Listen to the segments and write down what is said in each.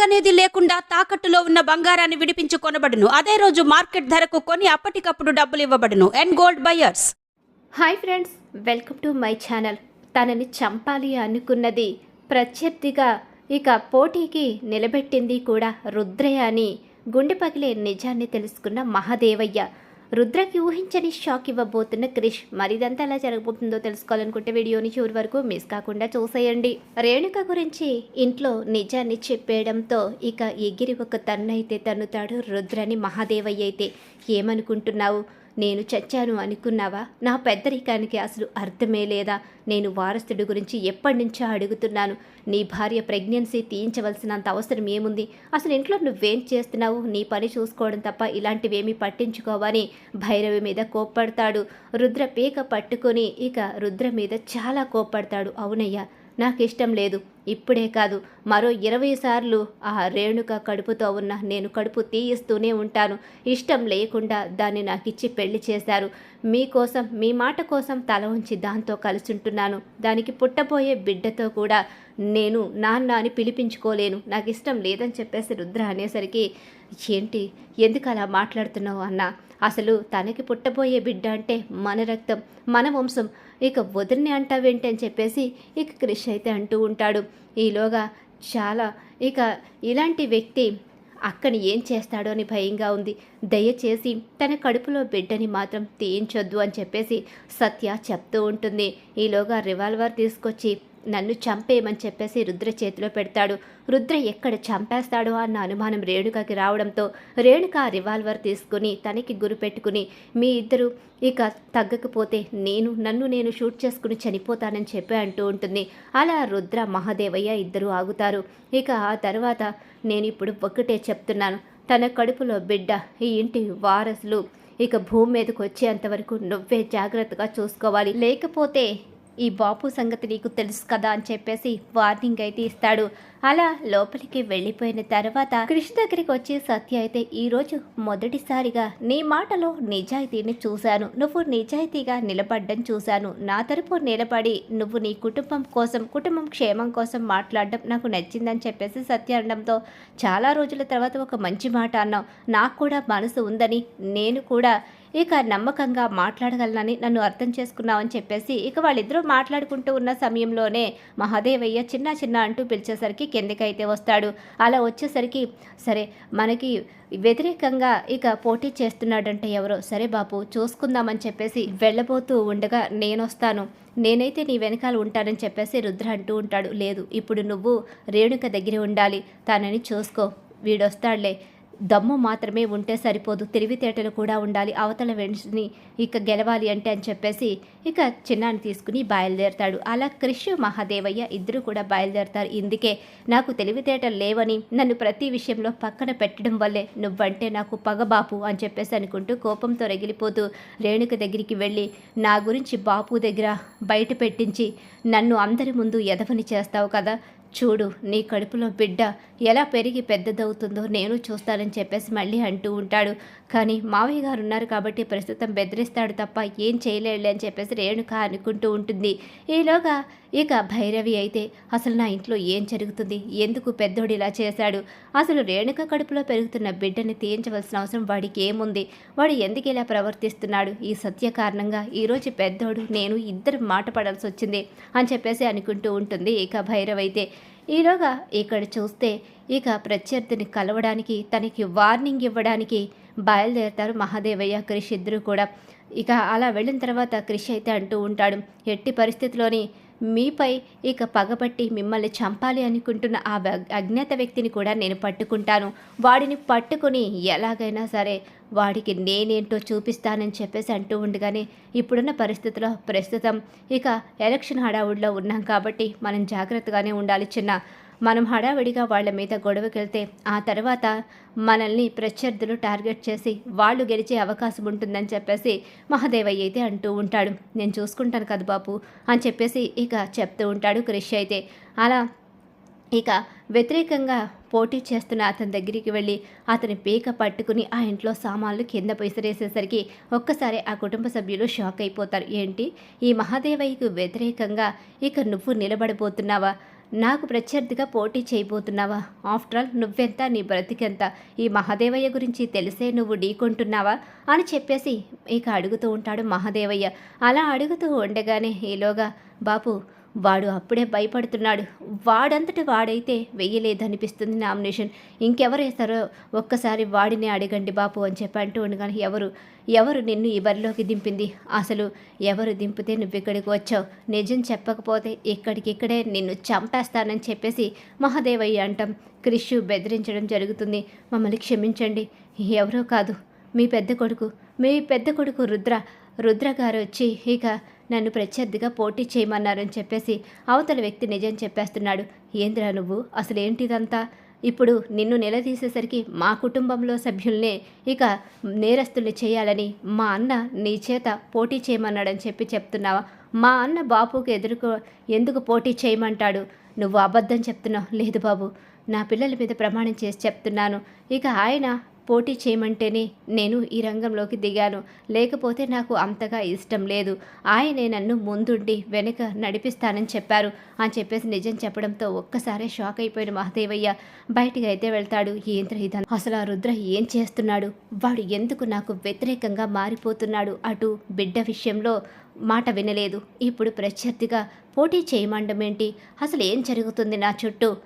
అనేది లేకుండా తాకట్టులో ఉన్న బంగారాన్ని విడిపించి కొనబడును అదే రోజు మార్కెట్ ధరకు కొని అప్పటికప్పుడు డబ్బులు ఇవ్వబడును. And gold buyers hi friends welcome to my channel తనని చంపాలి అనుకున్నది ప్రత్యర్థిగా ఇక పోటీకి నిలబెట్టింది కూడా రుద్రయ అని గుండె పగిలే నిజాన్ని తెలుసుకున్న మహాదేవయ్య. రుద్రకి ఊహించని షాక్ ఇవ్వబోతున్న క్రిష్. మరిదంతా ఎలా జరగబోతుందో తెలుసుకోవాలనుకుంటే వీడియోని చివరి వరకు మిస్ కాకుండా చూసేయండి. రేణుక గురించి ఇంట్లో నిజాన్ని చెప్పేయడంతో ఇక ఎగిరి ఒక తన్నైతే తన్నుతాడు రుద్రని మహాదేవయ్య అయితే. ఏమనుకుంటున్నావు? నేను చచ్చాను అనుకున్నావా? నా పెద్దరికానికి అసలు అర్థమే లేదా? నేను వారసుడి గురించి ఎప్పటి నుంచో అడుగుతున్నాను. నీ భార్య ప్రెగ్నెన్సీ తీయించవలసినంత అవసరం ఏముంది? అసలు ఇంట్లో నువ్వేం చేస్తున్నావు? నీ పని చూసుకోవడం తప్ప ఇలాంటివేమీ పట్టించుకోవని భైరవి మీద కోప్పడతాడు. రుద్ర పీక పట్టుకొని ఇక రుద్ర మీద చాలా కోప్పడతాడు. అవునయ్యా నాకు ఇష్టం లేదు. ఇప్పుడే కాదు మరో ఇరవై సార్లు ఆ రేణుక కడుపుతో ఉన్న నేను కడుపు తీయిస్తూనే ఉంటాను. ఇష్టం లేకుండా దాన్ని నాకు ఇచ్చి పెళ్ళి చేశారు. మీకోసం మీ మాట కోసం తల ఉంచి దాంతో కలిసి ఉంటున్నాను దానికి పుట్టబోయే బిడ్డతో కూడా నేను నాన్న అని పిలిపించుకోలేను. నాకు ఇష్టం లేదని చెప్పేసి రుద్ర అనేసరికి ఏంటి? ఎందుకు అలా మాట్లాడుతున్నావు అన్న? అసలు తనకి పుట్టబోయే బిడ్డ అంటే మన రక్తం మన వంశం. ఇక వదిలిని అంటావేంటి అని చెప్పేసి ఇక క్రిష్ అయితే అంటూ ఉంటాడు. ఈలోగా చాలా ఇక ఇలాంటి వ్యక్తి అక్కని ఏం చేస్తాడో అని భయంగా ఉంది. దయచేసి తన కడుపులో బిడ్డని మాత్రం తీయించొద్దు అని చెప్పేసి సత్య చెప్తూ ఉంటుంది. ఈలోగా రివాల్వర్ తీసుకొచ్చి నన్ను చంపేయమని చెప్పేసి రుద్ర చేతిలో పెడతాడు. రుద్ర ఎక్కడ చంపేస్తాడో అన్న అనుమానం రేణుకకి రావడంతో రేణుక రివాల్వర్ తీసుకుని తనకి గురి పెట్టుకుని మీ ఇద్దరు ఇక తగ్గకపోతే నేను నన్ను నేను షూట్ చేసుకుని చనిపోతానని చెప్పి అంటూ ఉంటుంది. అలా రుద్ర మహాదేవయ్య ఇద్దరు ఆగుతారు. ఇక ఆ తర్వాత నేను ఇప్పుడు ఒకటే చెప్తున్నాను. తన కడుపులో బిడ్డ ఈ ఇంటి వారసులు ఇక భూమి మీదకి వచ్చేంతవరకు నువ్వే జాగ్రత్తగా చూసుకోవాలి. లేకపోతే ఈ బాపు సంగతి నీకు తెలుసు కదా అని చెప్పేసి వార్నింగ్ అయితే ఇస్తాడు. అలా లోపలికి వెళ్ళిపోయిన తర్వాత కృష్ణ దగ్గరికి వచ్చి సత్య అయితే ఈరోజు మొదటిసారిగా నీ మాటలో నిజాయితీని చూశాను. నువ్వు నిజాయితీగా నిలబడ్డం చూశాను. నా తరపు నిలబడి నువ్వు నీ కుటుంబం కోసం కుటుంబం క్షేమం కోసం మాట్లాడడం నాకు నచ్చిందని చెప్పేసి సత్య అనడంతో చాలా రోజుల తర్వాత ఒక మంచి మాట అన్నావు. నాకు కూడా మనసు ఉందని నేను కూడా ఇక నమ్మకంగా మాట్లాడగలనని నన్ను అర్థం చేసుకున్నావని చెప్పేసి ఇక వాళ్ళిద్దరూ మాట్లాడుకుంటూ ఉన్న సమయంలోనే మహాదేవయ్య చిన్న చిన్న అంటూ పిలిచేసరికి కిందకైతే వస్తాడు. అలా వచ్చేసరికి సరే మనకి వ్యతిరేకంగా ఇక పోటీ చేస్తున్నాడంటే ఎవరో? సరే బాపు చూసుకుందామని చెప్పేసి వెళ్ళబోతూ ఉండగా నేను వస్తాను నేనైతే నీ వెనకాల ఉంటానని చెప్పేసి రుద్ర అంటూ ఉంటాడు. లేదు ఇప్పుడు నువ్వు రేణుక దగ్గర ఉండాలి. తనని చూసుకో. వీడొస్తాడులే. దమ్ము మాత్రమే ఉంటే సరిపోదు. తెలివితేటలు కూడా ఉండాలి. అవతల వెంటని ఇక గెలవాలి అంటే అని చెప్పేసి ఇక చిన్నాన్ని తీసుకుని బయలుదేరతాడు. అలా క్రిష్ మహాదేవయ్య ఇద్దరు కూడా బయలుదేరతారు. ఇందుకే నాకు తెలివితేటలు లేవని నన్ను ప్రతి విషయంలో పక్కన పెట్టడం వల్లే నువ్వంటే నాకు పగబాపు అని చెప్పేసి అనుకుంటూ కోపంతో రగిలిపోతూ రేణుక దగ్గరికి వెళ్ళి నా గురించి బాపు దగ్గర బయట పెట్టించి నన్ను అందరి ముందు ఎదవని చేస్తావు కదా? చూడు నీ కడుపులో బిడ్డ ఎలా పెరిగి పెద్దదవుతుందో నేను చూస్తానని చెప్పేసి మళ్ళీ అంటూ ఉంటాడు. కానీ మావయ్య గారు ఉన్నారు కాబట్టి ప్రస్తుతం బెదిరిస్తాడు తప్ప ఏం చేయలేడులే అని చెప్పేసి రేణుక అనుకుంటూ ఉంటుంది. ఈలోగా ఇక భైరవి అయితే అసలు నా ఇంట్లో ఏం జరుగుతుంది? ఎందుకు పెద్దోడు ఇలా చేశాడు? అసలు రేణుక కడుపులో పెరుగుతున్న బిడ్డని తీయించవలసిన అవసరం వాడికి ఏముంది? వాడు ఎందుకు ఇలా ప్రవర్తిస్తున్నాడు? ఈ సత్య కారణంగా ఈరోజు పెద్దోడు నేను ఇద్దరు మాట పడాల్సి వచ్చింది అని చెప్పేసి అనుకుంటూ ఉంటుంది ఇక భైరవ్ అయితే ఈలోగా ఇక్కడ చూస్తే ఇక ప్రత్యర్థిని కలవడానికి తనకి వార్నింగ్ ఇవ్వడానికి బయలుదేరతారు మహాదేవయ్య క్రిష్ ఇద్దరు కూడా. ఇక అలా వెళ్ళిన తర్వాత క్రిష్ అయితే అంటూ ఉంటాడు ఎట్టి పరిస్థితిలోని మీపై ఇక పగబట్టి మిమ్మల్ని చంపాలి అనుకుంటున్న ఆ అజ్ఞాత వ్యక్తిని కూడా నేను పట్టుకుంటాను. వాడిని పట్టుకుని ఎలాగైనా సరే వాడికి నేనేంటో చూపిస్తానని చెప్పేసి అంటూ ఉండగానే ఇప్పుడున్న పరిస్థితిలో ప్రస్తుతం ఇక ఎలక్షన్ హడావుడిలో ఉన్నాం కాబట్టి మనం జాగ్రత్తగానే ఉండాలి చిన్న మనం హడావిడిగా వాళ్ళ మీద గొడవకెళ్తే ఆ తర్వాత మనల్ని ప్రత్యర్థులు టార్గెట్ చేసి వాళ్ళు గెలిచే అవకాశం ఉంటుందని చెప్పేసి మహాదేవయ్య అయితే అంటూ ఉంటాడు. నేను చూసుకుంటాను కదా బాపు అని చెప్పేసి ఇక చెప్తూ ఉంటాడు క్రిష్ అయితే. అలా ఇక వ్యతిరేకంగా పోటీ చేస్తున్న అతని దగ్గరికి వెళ్ళి అతని పీక పట్టుకుని ఆ ఇంట్లో సామాన్లు కింద విసిరేసేసరికి ఒక్కసారి ఆ కుటుంబ సభ్యులు షాక్ అయిపోతారు. ఏంటి? ఈ మహాదేవయ్యకు వ్యతిరేకంగా ఇక నువ్వు నిలబడిపోతున్నావా నాకు ప్రత్యర్థిగా పోటీ చేయబోతున్నావా? ఆఫ్టర్ ఆల్ నువ్వెంత నీ బ్రతికెంత? ఈ మహాదేవయ్య గురించి తెలిసే నువ్వు ఢీకొంటున్నావా? అని చెప్పేసి ఇక అడుగుతూ ఉంటాడు మహాదేవయ్య. అలా అడుగుతూ ఉండగానే ఈలోగా బాపు వాడు అప్పుడే భయపడుతున్నాడు. వాడంతటి వాడైతే వెయ్యలేదనిపిస్తుంది నామినేషన్. ఇంకెవరు వేస్తారో ఒక్కసారి వాడిని అడగండి బాపు అని చెప్పి అంటూ ఉండగానే ఎవరు? ఎవరు నిన్ను ఈ బరిలోకి దింపింది? అసలు ఎవరు దింపితే నువ్వు ఇక్కడికి వచ్చావు? నిజం చెప్పకపోతే ఇక్కడికిక్కడే నిన్ను చంపేస్తానని చెప్పేసి మహాదేవయ్య అంటాం. క్రిషు బెదిరించడం జరుగుతుంది. మమ్మల్ని క్షమించండి. ఎవరో కాదు. మీ పెద్ద కొడుకు. మీ పెద్ద కొడుకు రుద్ర. రుద్ర గారు వచ్చి ఇక నన్ను ప్రత్యర్థిగా పోటీ చేయమన్నారని చెప్పేసి అవతల వ్యక్తి నిజం చెప్పేస్తున్నాడు. ఏంద్రా నువ్వు? అసలు ఏంటిదంతా ఇప్పుడు నిన్ను నిలదీసేసరికి మా కుటుంబంలో సభ్యుల్నే ఇక నేరస్తుల్ని చేయాలని మా అన్న నీ చేత పోటీ చేయమన్నాడని చెప్పి చెప్తున్నావా? మా అన్న బాపుకు ఎదుర్కో ఎందుకు పోటీ చేయమంటాడు? నువ్వు అబద్ధం చెప్తున్నావు. లేదు బాబు నా పిల్లల మీద ప్రమాణం చేసి చెప్తున్నాను. ఇక ఆయన పోటీ చేయమంటేనే నేను ఈ రంగంలోకి దిగాను. లేకపోతే నాకు అంతగా ఇష్టం లేదు. ఆయనే నన్ను ముందుండి వెనుక నడిపిస్తానని చెప్పారు. అని చెప్పేసి నిజం చెప్పడంతో ఒక్కసారే షాక్ అయిపోయిన మహదేవయ్య. బయటికి అయితే వెళ్తాడు. ఏంద్ర ఇదా అసలు ఆ రుద్ర ఏం చేస్తున్నాడు? వాడు ఎందుకు నాకు వ్యతిరేకంగా మారిపోతున్నాడు అటు బిడ్డ విషయంలో మాట వినలేదు. ఇప్పుడు ప్రత్యర్థిగా పోటీ చేయమండమేంటి? అసలు ఏం జరుగుతుంది నా చుట్టూ?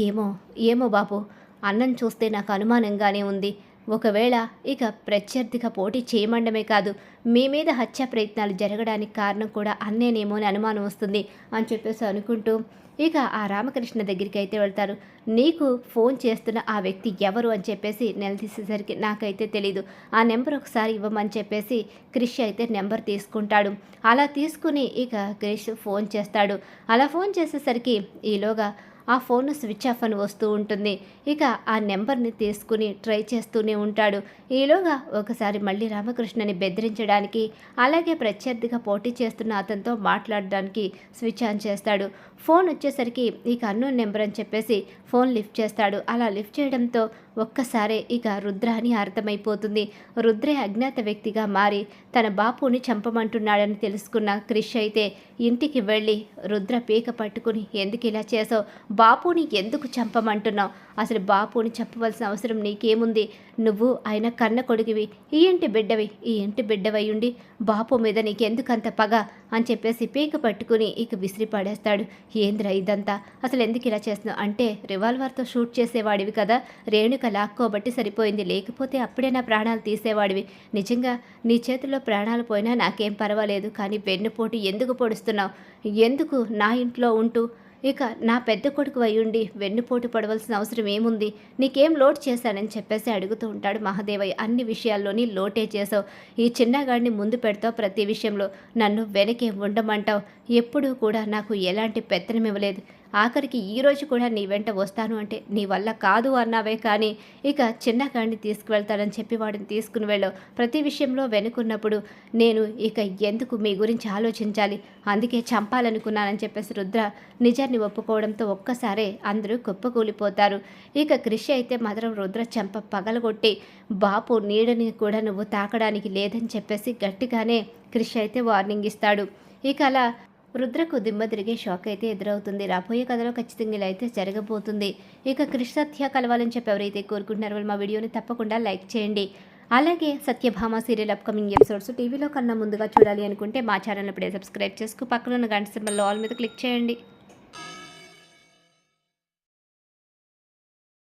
ఏమో ఏమో బాబు. అన్నం చూస్తే నాకు అనుమానంగానే ఉంది. ఒకవేళ ఇక ప్రత్యర్థిగా పోటీ చేయమండమే కాదు మీ మీద హత్యా ప్రయత్నాలు జరగడానికి కారణం కూడా అన్నేనేమో అని అనుమానం వస్తుంది అని చెప్పేసి అనుకుంటూ ఇక ఆ రామకృష్ణ దగ్గరికి అయితే వెళ్తారు. నీకు ఫోన్ చేస్తున్న ఆ వ్యక్తి ఎవరు అని చెప్పేసి నిలదీసేసరికి నాకైతే తెలీదు. ఆ నెంబర్ ఒకసారి ఇవ్వమని చెప్పేసి క్రిష్ అయితే నెంబర్ తీసుకుంటాడు. అలా తీసుకుని ఇక క్రిష్ ఫోన్ చేస్తాడు. అలా ఫోన్ చేసేసరికి ఈలోగా ఆ ఫోన్ స్విచ్ ఆఫ్ అని వస్తూ ఉంటుంది. ఇక ఆ నెంబర్ని తీసుకుని ట్రై చేస్తూనే ఉంటాడు. ఈలోగా ఒకసారి మళ్ళీ రామకృష్ణని బెదిరించడానికి అలాగే ప్రత్యర్థిగా పోటీ చేస్తున్న అతనితో మాట్లాడడానికి స్విచ్ ఆన్ చేస్తాడు. ఫోన్ వచ్చేసరికి ఇక అన్నోన్ నెంబర్ అని చెప్పేసి ఫోన్ లిఫ్ట్ చేస్తాడు. అలా లిఫ్ట్ చేయడంతో ఒక్కసారే ఇక రుద్ర అని అర్థమైపోతుంది. రుద్రే అజ్ఞాత వ్యక్తిగా మారి తన బాపుని చంపమంటున్నాడని తెలుసుకున్న క్రిష్ అయితే ఇంటికి వెళ్ళి రుద్ర పీక పట్టుకుని ఎందుకు ఇలా చేసావు బాపుని ఎందుకు చంపమంటున్నావు? అసలు బాపుని చంపవలసిన అవసరం నీకేముంది? నువ్వు ఆయన కన్న కొడుకువి. ఈ ఇంటి బిడ్డవి. ఈ ఇంటి బిడ్డవయ్యుండి బాపు మీద నీకెందుకంత పగ? అని చెప్పేసి పీక పట్టుకుని ఇక విసిరి పడేస్తాడు. ఏంద్రా ఇదంతా? అసలు ఎందుకు ఇలా చేస్తున్నావు? అంటే రివాల్వర్తో షూట్ చేసేవాడివి కదా. రేణుక లాక్కోబట్టి సరిపోయింది. లేకపోతే అప్పుడే నా ప్రాణాలు తీసేవాడివి. నిజంగా నీ చేతిలో ప్రాణాలు పోయినా నాకేం పర్వాలేదు. కానీ వెన్నుపోటు ఎందుకు పొడుస్తున్నావు? ఎందుకు నా ఇంట్లో ఉంటూ ఇక నా పెద్ద కొడుకు అయ్యుండి వెన్నుపోటు పడవలసిన అవసరం ఏముంది? నీకేం లోటు చేశానని చెప్పేసి అడుగుతూ ఉంటాడు మహాదేవయ్య. అన్ని విషయాల్లోని లోటే చేసావు ఈ చిన్నగాడిని ముందు పెడతావు ప్రతి విషయంలో. నన్ను వెనకే ఉండమంటావు. ఎప్పుడూ కూడా నాకు ఎలాంటి పెత్తనం ఇవ్వలేదు ఆఖరికి ఈ రోజు కూడా నీ వెంట వస్తాను అంటే నీ వల్ల కాదు అన్నావే కానీ ఇక చిన్నగాడిని తీసుకువెళ్తానని చెప్పి వాడిని తీసుకుని వెళ్ళావు ప్రతి విషయంలో వెనుకున్నప్పుడు నేను ఇక ఎందుకు మీ గురించి ఆలోచించాలి? అందుకే చంపాలనుకున్నానని చెప్పేసి రుద్ర నిజాన్ని ఒప్పుకోవడంతో ఒక్కసారే అందరూ కుప్పకూలిపోతారు. ఇక కృషి అయితే మాత్రం రుద్ర చెంప పగలగొట్టి బాపు నీడని కూడా నువ్వు తాకడానికి లేదని చెప్పేసి గట్టిగానే కృషి అయితే వార్నింగ్ ఇస్తాడు. ఇక అలా రుద్రకు దిమ్మ తిరిగే షాక్ అయితే ఎదురవుతుంది. రాబోయే కథలో ఖచ్చితంగా ఇలా అయితే జరగబోతుంది. ఇక కృష్ణ సత్య కలవాలని చెప్పి ఎవరైతే కోరుకుంటున్నారో వాళ్ళు మా వీడియోని తప్పకుండా లైక్ చేయండి. అలాగే సత్యభామ సీరియల్ అప్కమింగ్ ఎపిసోడ్స్ టీవీలో కన్నా ముందుగా చూడాలి అనుకుంటే మా ఛానల్ ఇప్పుడే సబ్స్క్రైబ్ చేసుకు. పక్కన ఉన్న గంట సింబల్లో ఆల్ మీద క్లిక్ చేయండి.